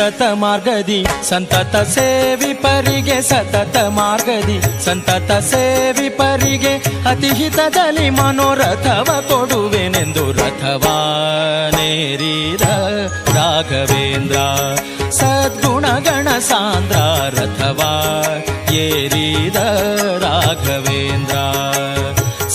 ಸತತ ಮಾರ್ಗದಿ, ಸಂತತ ಸೇವಿಪರಿಗೆ ಸತತ ಮಾರ್ಗದಿ, ಸಂತತ ಸೇವಿಪರಿಗೆ ಅತಿಹಿತದಲ್ಲಿ ಮನೋರಥವ ಕೊಡುವೆನೆಂದು ರಥವಾನೇರಿದ ರಾಘವೇಂದ್ರ. ಸದ್ಗುಣಗಣ ಸಾಂದ್ರ ರಥವಾ ಏರಿದ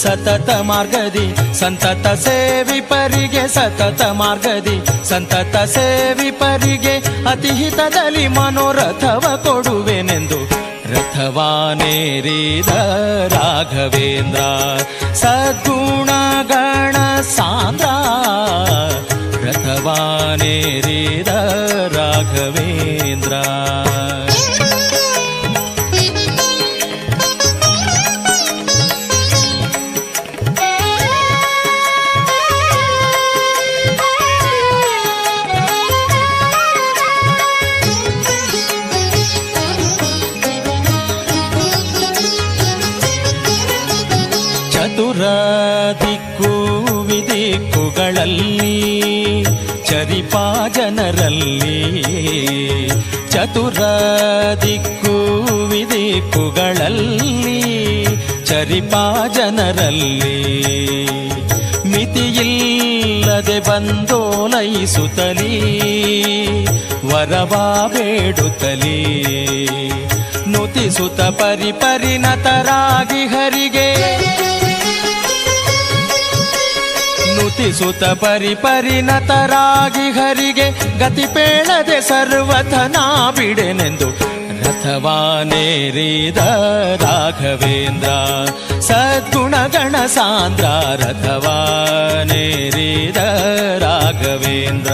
ಸತತ ಮಾರ್ಗದಿ, ಸಂತತ ಸೇವಿ ಪರಿಗೆ ಸತತ ಮಾರ್ಗದಿ, ಸಂತತ ಸೇವಿ ಪರಿಗೆ ಅತಿಹಿತದಲ್ಲಿ ಮನೋರಥವ ಕೊಡುವೆನೆಂದು ರಥವಾನೇರಿದ ರಾಘವೇಂದ್ರ ಸದ್ಗುಣಗಣ ಸಾಂದ್ರ, ರಥವಾನೇರಿದ ರಾಘವೇಂದ್ರ. ಚತುರ ದಿಕ್ಕು ವಿದಿಕ್ಕುಗಳಲ್ಲಿ ಚರಿಪಾ ಜನರಲ್ಲಿ. ಚತುರ ದಿಕ್ಕು ವಿದಿಕ್ಕುಗಳಲ್ಲಿ ಚರಿಪಾ ಜನರಲ್ಲಿ. ಮಿತಿಯಿಲ್ಲದೆ ಬಂದೋಲೈಸುತ್ತಲೀ ವರವಾ ಬೇಡುತ್ತಲೀ. ನುತಿಸುತ್ತ ಪರಿಪರಿಣತರಾಗಿ ಹರಿಗೆ ನುತಿಸುತ್ತ ಪರಿ ಪರಿಣತರಾಗಿ ಹರಿಗೆ ಗತಿಪೇಳದೆ ಸರ್ವಥನಾ ಬಿಡೆನೆಂದು ರಥವಾನೇರಿದ ರಾಘವೇಂದ್ರ. ಸದ್ಗುಣಗಣ ಸಾಂದ್ರ ರಥವಾನೇರಿದ ರಾಘವೇಂದ್ರ.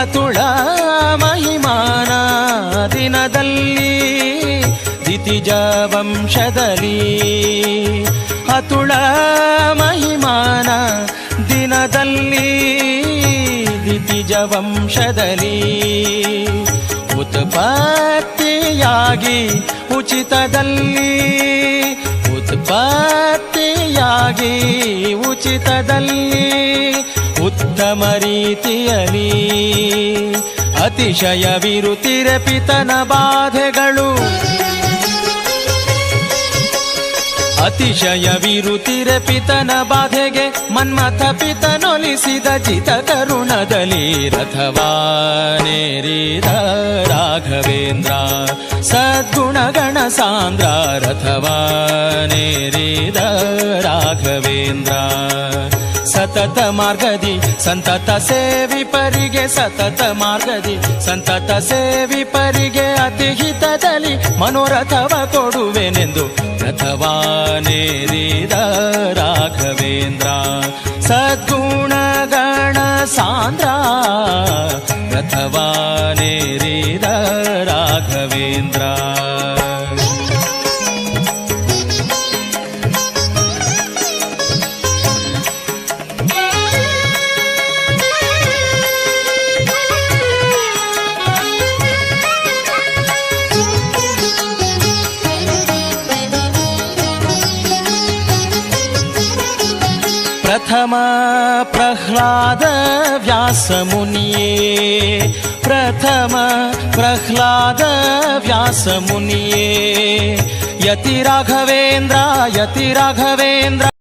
ಅತುಳ ಮಹಿಮಾನ ದಿನದಲ್ಲಿ ದಿತಿಜ ವಂಶದಲ್ಲಿ ಅತುಳ ಮಹಿಮಾನ ದಿನದಲ್ಲಿ ದಿತಿಜ ವಂಶದಲ್ಲಿ ಉತ್ಪತ್ತಿಯಾಗಿ ಉಚಿತದಲ್ಲಿ. ಉತ್ಪತ್ತಿಯಾಗಿ ಉಚಿತದಲ್ಲಿ. ಉತ್ತಮ ರೀತಿಯಲ್ಲಿ ಅತಿಶಯವಿರುತ್ತಿರ ಪಿತನ ಬಾಧೆಗಳು. ಅತಿಶಯವಿರುತ್ತಿರ ಪಿತನ ಬಾಧೆಗೆ ಮನ್ಮಥ ಪಿತನೊಲಿಸಿದ ಚಿತ ಕರುಣದಲ್ಲಿ ರಥವಾನೇರಿದ ರಾಘವೇಂದ್ರ. ಸದ್ಗುಣಗಣ ಸಾಂದ್ರ ರಥವಾನೇರಿದ ರಾಘವೇಂದ್ರ. ಸತತ ಮಾರ್ಗದಿ, ಸಂತತ ಸೇವಿಪರಿಗೆ ಸತತ ಮಾರ್ಗದಿ, ಸಂತತ ಸೇವಿಪರಿಗೆ ಅತಿಹಿತದಲ್ಲಿ ಮನೋರಥವ ಕೊಡುವೆನೆಂದು ರಥವಾನೇರಿದ ರಾಘವೇಂದ್ರ. ಸದ್ಗುಣಗಣ ಸಾಂದ್ರ ರಥವಾನೇರಿದ ರಾಘವೇಂದ್ರ. नम प्रह्लाद मुनि प्रथम प्रह्लाद मुनि यति राघवेन्द्र यति राघवेन्द्र।